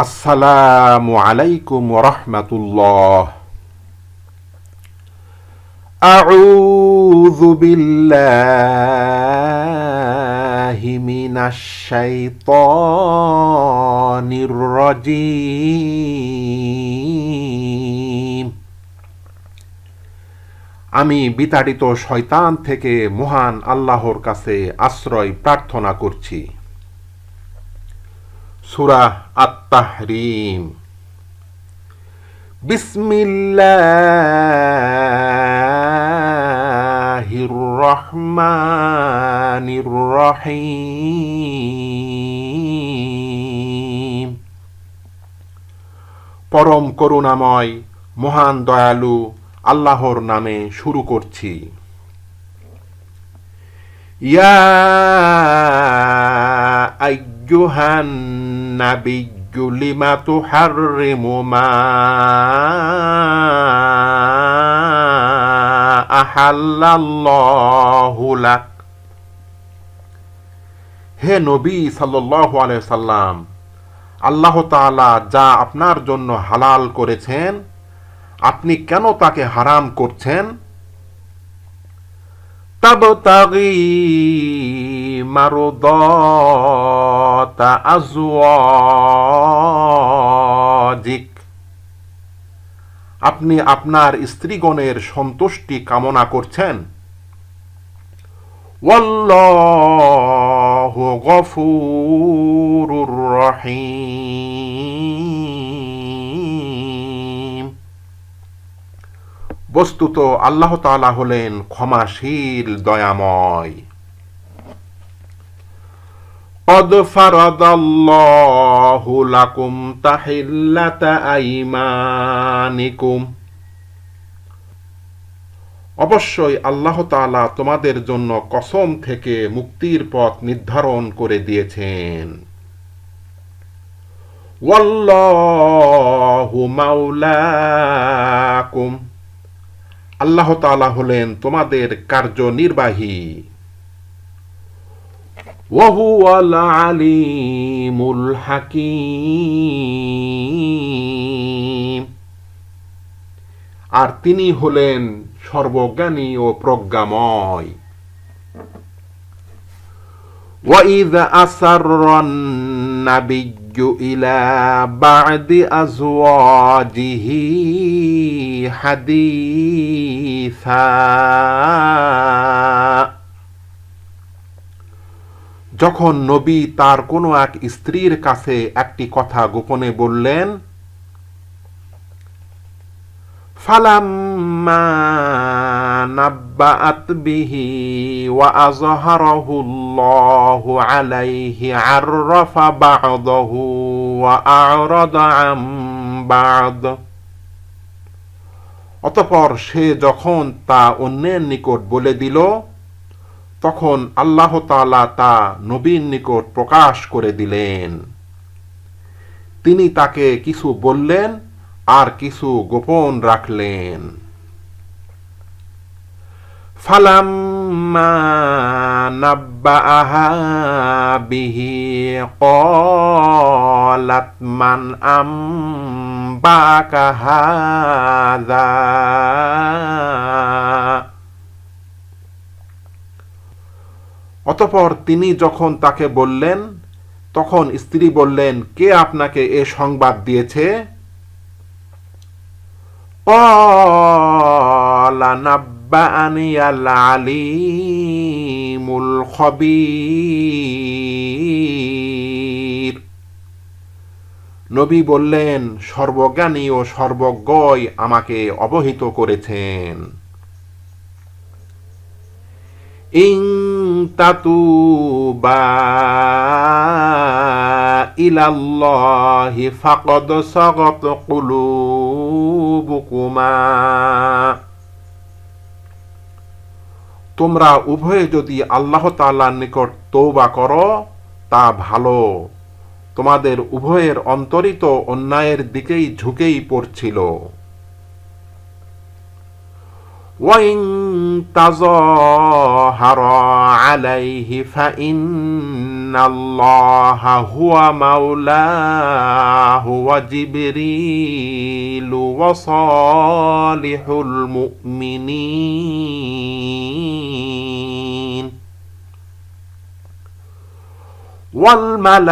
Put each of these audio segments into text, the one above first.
আসসালামু আলাইকুম রহমতুল্লাহ أعوذ بالله من الشيطان الرجيم আমি বিতাড়িত শয়তান থেকে মহান আল্লাহর কাছে আশ্রয় প্রার্থনা করছি সুরা আত্মাহরিম বিসমিল্লাহির রহমানির রহিম পরম করুণাময় মহান দয়ালু আল্লাহর নামে শুরু করছি। ইয়া আইয়ুহান নাবিয়্যু লিমা তুহাররিমু মা আহাল্লাল্লাহু লাক হে নবী সাল্লাল্লাহু আলাইহি সাল্লাম, আল্লাহ তাআলা যা আপনার জন্য হালাল করেছেন, আপনি কেন তাকে হারাম করছেন? তাবতাগি মারুদাতা আজওয়াজিক আপনি আপনার স্ত্রীগণের সন্তুষ্টি কামনা করছেন। ওয়াল্লাহু গফুরুর রহিম। বস্তুত আল্লাহ তাআলা হলেন ক্ষমাশীল দয়াময় قد فرض الله لكم تحلة أيمانكم অবশ্যই আল্লাহ তাআলা তোমাদের জন্য কসম থেকে মুক্তির পথ নির্ধারণ করে দিয়েছেন ওয়াল্লাহু মাওলাকুম আল্লাহ তাআলা হলেন তোমাদের কার্যনির্বাহী وهو العليم الحكيم আর তিনি হলেন সর্বজ্ঞানী ও প্রজ্ঞাময় وإذ أسر النبي إلى بعد أزواجه حديثا যখন নবী তার কোনো এক স্ত্রীর কাছে একটি কথা গোপনে বললেন বিহি ওয়া আযহারাহু আল্লাহু আলাইহি আররাফা বা'দাহু ওয়া আ'রাদা আন বা'দ অতঃপর সে যখন তা অন্যের নিকট বলে দিল, তখন আল্লাহ তালা তা নবীর নিকট প্রকাশ করে দিলেন। তিনি তাকে কিছু বললেন আর কিছু গোপন রাখলেন। মান আম্বাকা হাযা। অতপর তিনি যখন তাকে বললেন, তখন স্ত্রী বললেন, কে আপনাকে এ সংবাদ দিয়েছে? নবী বললেন সর্বজ্ঞানী ও সর্বজ্ঞই আমাকে অবহিত করেছেন। ইং তোমরা উভয়ে যদি আল্লাহ তাআলার নিকট তৌবা করো, তা ভালো। তোমাদের উভয়ের অন্তরিত অন্যায়ের দিকেই ঝুঁকেই পড়ছিল। وإن تظاهر عليه فإن الله هو مولاه وجبريل وصالح المؤمنين. والملائكة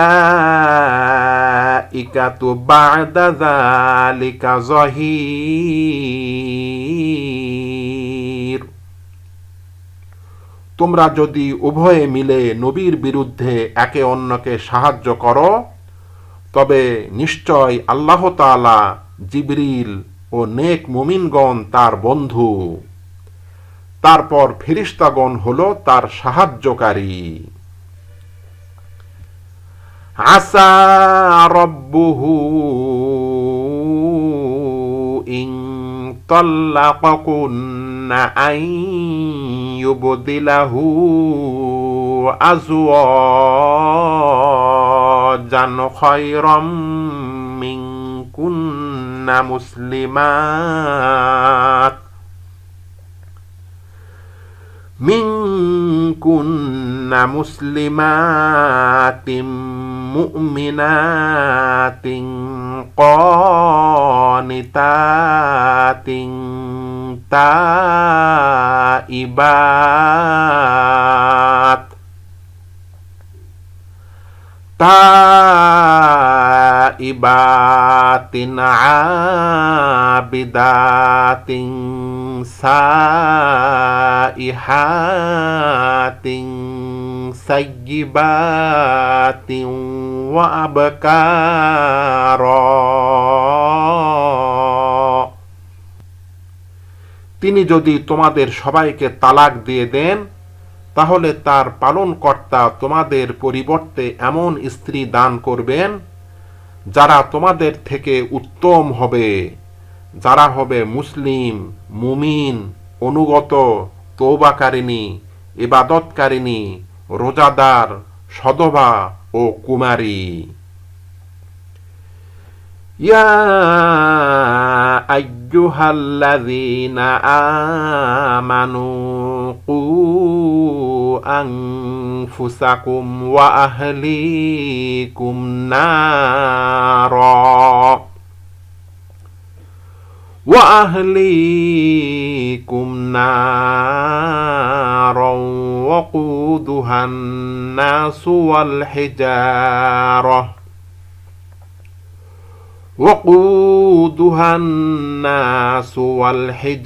بعد ذلك ظهير. তোমরা যদি উভয়ে মিলে নবীর বিরুদ্ধে একে অন্যকে সাহায্য করো, তবে নিশ্চয় আল্লাহ তালা জিবরিল ও নেক মুমিনগণ তার বন্ধু। তারপর ফিরিস্তাগণ হল তার সাহায্যকারী। আসা রব্বুহু ইং طلقكن أن يبدله أزواجا خيرا منكن مسلمات. منكن مسلمات مؤمنات qanitatin taibat ta সাইবাতিন আবিদাতিন সাইহাতিন সাইয়িবাতিন ওয়া আবকারা তিনি যদি তোমাদের সবাইকে তালাক দিয়ে দেন, তাহলে তার পালনকর্তা তোমাদের পরিবর্তে এমন স্ত্রী দান করবেন যারা তোমাদের থেকে উত্তম হবে, যারা হবে মুসলিম, মুমিন, অনুগত তৌবাকারিণী ইবাদতকারিণী, রোজাদার, সদবা ও কুমারী। يا أيها الذين آمنوا قوا أنفسكم وأهليكم نارا وأهليكم نارا وقودها الناس والحجارة وقودها الناس والحجارة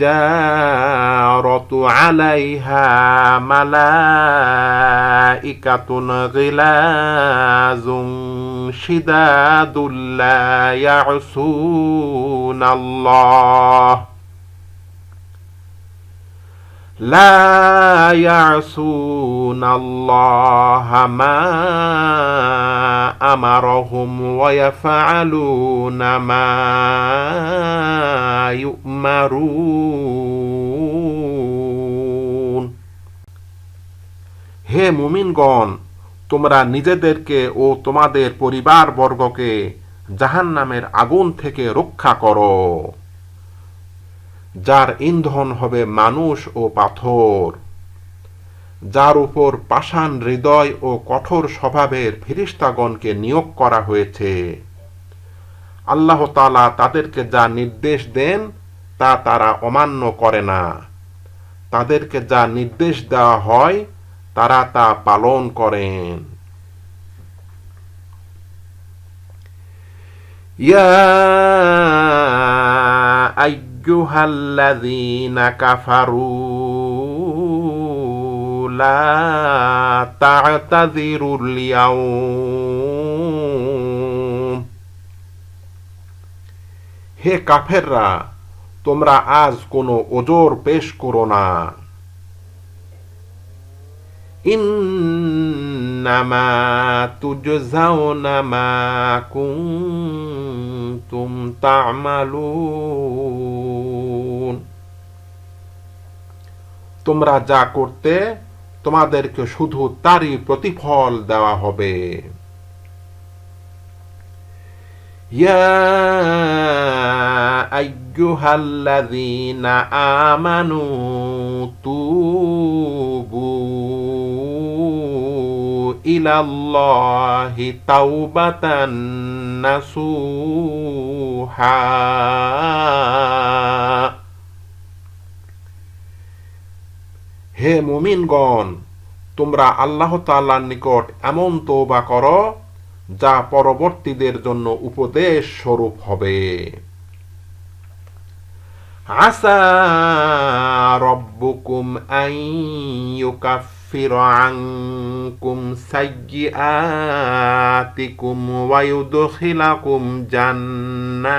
عليها ملائكة غلاظ شداد لا يعصون الله. لا يعصون الله ما امرهم ويفعلون ما يؤمرون হে মুমিনগণ তোমরা নিজেদেরকে ও তোমাদের পরিবারবর্গকে জাহান্নামের আগুন থেকে রক্ষা করো যার ইন্ধন হবে মানুষ ও পাথর, যার উপর পাষাণ হৃদয় ও কঠোর স্বভাবের ফিরিস্তাগণকে নিয়োগ করা হয়েছে। আল্লাহ তালা তাদেরকে যা নির্দেশ দেন, তা তারা অমান্য করে না। তাদেরকে যা নির্দেশ দেওয়া হয়, তারা তা পালন করেন। ইয়া أيها الذين كفروا لا تعتذروا اليوم হে কাফেররা তোমরা আজ কোনো ওজোর পেশ করো না إنما تجزون ما كنتم تعملون তোমরা যা করতে তোমাদেরকে শুধু তারই প্রতিফল দেওয়া হবে يا أيها الذين آمنوا توبوا إلى الله توبة نصوحا হে মুমিনগণ তোমরা আল্লাহ তাআলার নিকট এমন তওবা করো যা পরবর্তীদের জন্য উপদেশ স্বরূপ হবে আসা রব্বুকুম আন ইউকাফির আনকুম সাইয়্যাতিকুম ওয়া ইউদখিলাকুম জান্নাতিন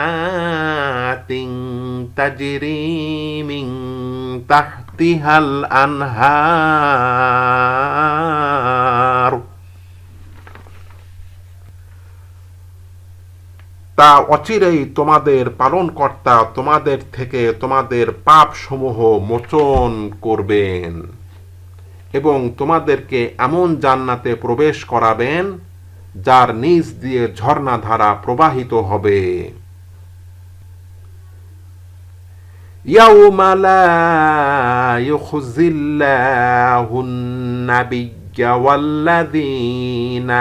তাজরি মিন তাহতিহাল আনহার তা অচিরেই তোমাদের পালনকর্তা তোমাদের থেকে তোমাদের পাপ সমূহ মোচন করবেন। এবং তোমাদেরকে এমন জান্নাতে প্রবেশ করাবেন যার নিচ দিয়ে ঝর্ণাধারা প্রবাহিত হবে يوم لا يخزي الله النبي والذين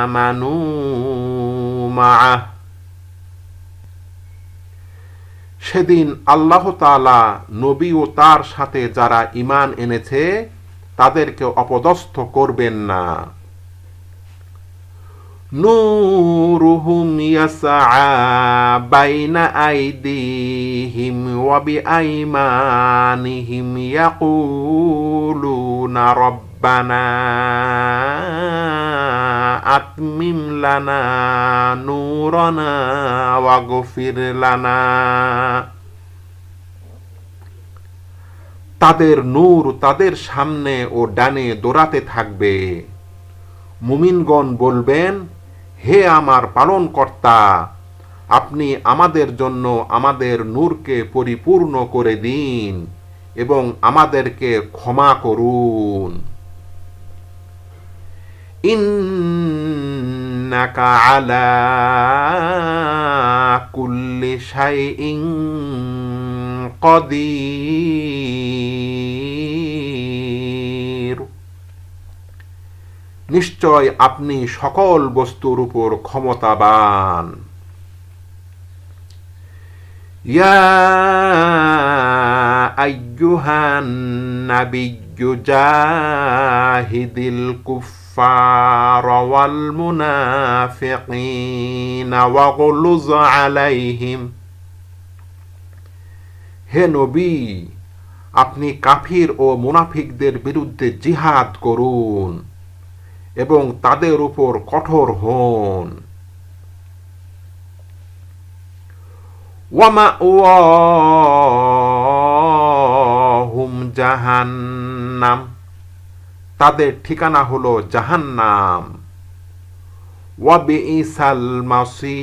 آمنوا معه সেদিন আল্লাহ তাআলা নবী ও তার সাথে যারা ঈমান এনেছে তাদেরকে অপদস্থ করবেন না نورهم يسعى بين أيديهم وبأيمانهم يقولون রব্বানা, আতমিম লানা তাদের নূর তাদের সামনে ও ডানে দৌড়াতে থাকবে। মুমিনগণ বলবেন, হে আমার পালন কর্তা আপনি আমাদের জন্য আমাদের নূরকে পরিপূর্ণ করে দিন এবং আমাদেরকে ক্ষমা করুন। ইন্নাকা আলা কুল্লি শাইইন কদির। নিশ্চয় আপনি সকল বস্তুর উপর ক্ষমতাবান। ইয়া আইয়ুহান নাবিয়্যু জাহিদিল কুফফার ওয়াল মুনাফিকিনা ওয়াগলুজ আলাইহিম হে নবী, আপনি কাফির ও মুনাফিকদের বিরুদ্ধে জিহাদ করুন এবং তাদের উপর কঠোর হন। হুম জাহান্নাম। তাদের ঠিকানা হলো জাহান্নাম ওয়াবি ইসাল মাসির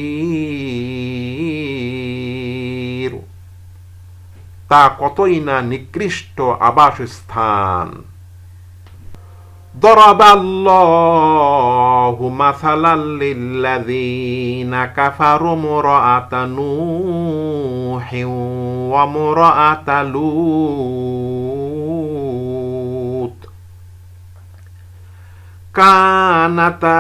তা কতই না নিকৃষ্ট আবাসস্থান ضرب الله مثلا للذين كفروا امرأة نوح وامرأة لوط كانتا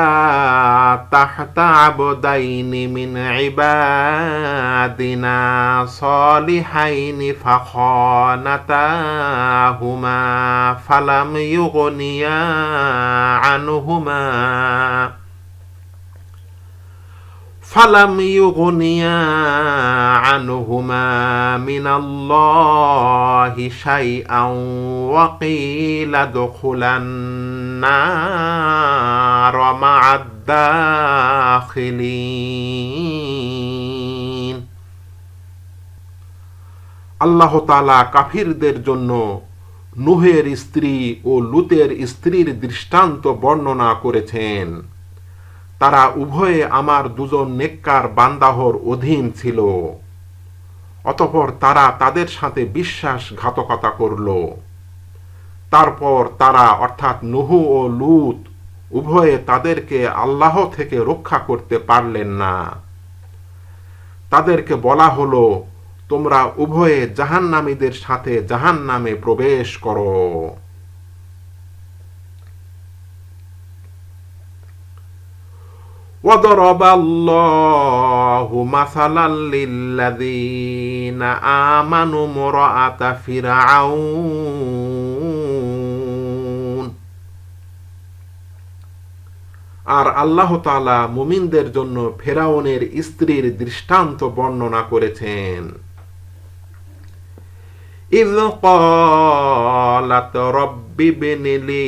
تحت عبدين من عبادنا صالحين فخانتاهما فلم يغنيا عنهما فلم يغنيا عنهما من الله شيئا وقيل ادخلا النار مع الداخلين আল্লাহ তালা কাফিরদের জন্য নুহের স্ত্রী ও লুতের স্ত্রীর দৃষ্টান্ত বর্ণনা করেছেন তারা উভয়ে আমার দুজন নেককার বান্দাহর অধীন ছিল অতপর তারা তাদের সাথে বিশ্বাসঘাতকতা করল তারপর তারা অর্থাৎ নুহু ও লুত উভয়ে তাদেরকে আল্লাহ থেকে রক্ষা করতে পারলেন না তাদেরকে বলা হলো তোমরা উভয়ে জাহান্নামীদের সাথে জাহান্নামে প্রবেশ করো وضرب الله مثلا للذين آمنوا امرأة فرعون আর আল্লাহ তাআলা মুমিনদের জন্য ফেরাউনের স্ত্রীর দৃষ্টান্ত বর্ণনা করেছেন إذ قالت رب ابن لي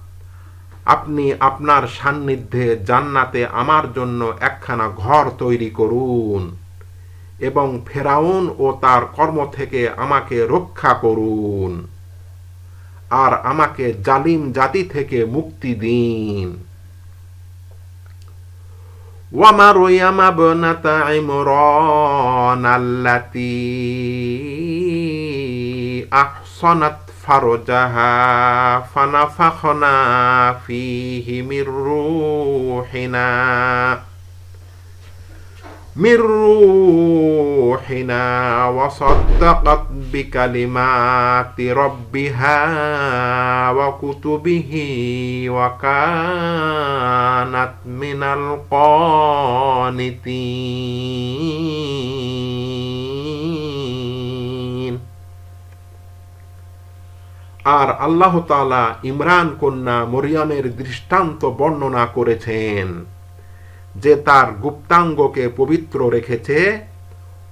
আপনি আপনার সান্নিধ্যে জান্নাতে আমার জন্য একখানা ঘর তৈরি করুন এবং ফেরাউন ও তার কর্ম থেকে আমাকে রক্ষা করুন আর আমাকে জালিম জাতি থেকে মুক্তি দিন ومريم ابنة عمران التي أحصنت فرجها فنفخنا فيه من روحنا من روحنا وصدقت بكلمات ربها وكتبه وكانت من القانتين. আর আল্লাহ তালা ইমরান কন্যা মরিয়ামের দৃষ্টান্ত বর্ণনা করেছেন যে তার গুপ্তাঙ্গকে পবিত্র রেখেছে,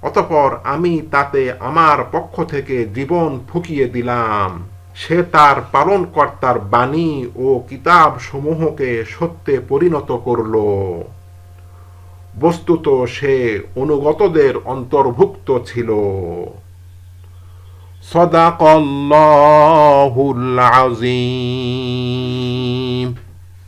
অতপর আমি তাতে আমার পক্ষ থেকে জীবন ফুকিয়ে দিলাম। সে তার পালনকর্তার বাণী ও কিতাব সমূহকে সত্যে পরিণত করল। বস্তুত সে অনুগতদের অন্তর্ভুক্ত ছিল। صدق الله العظيم.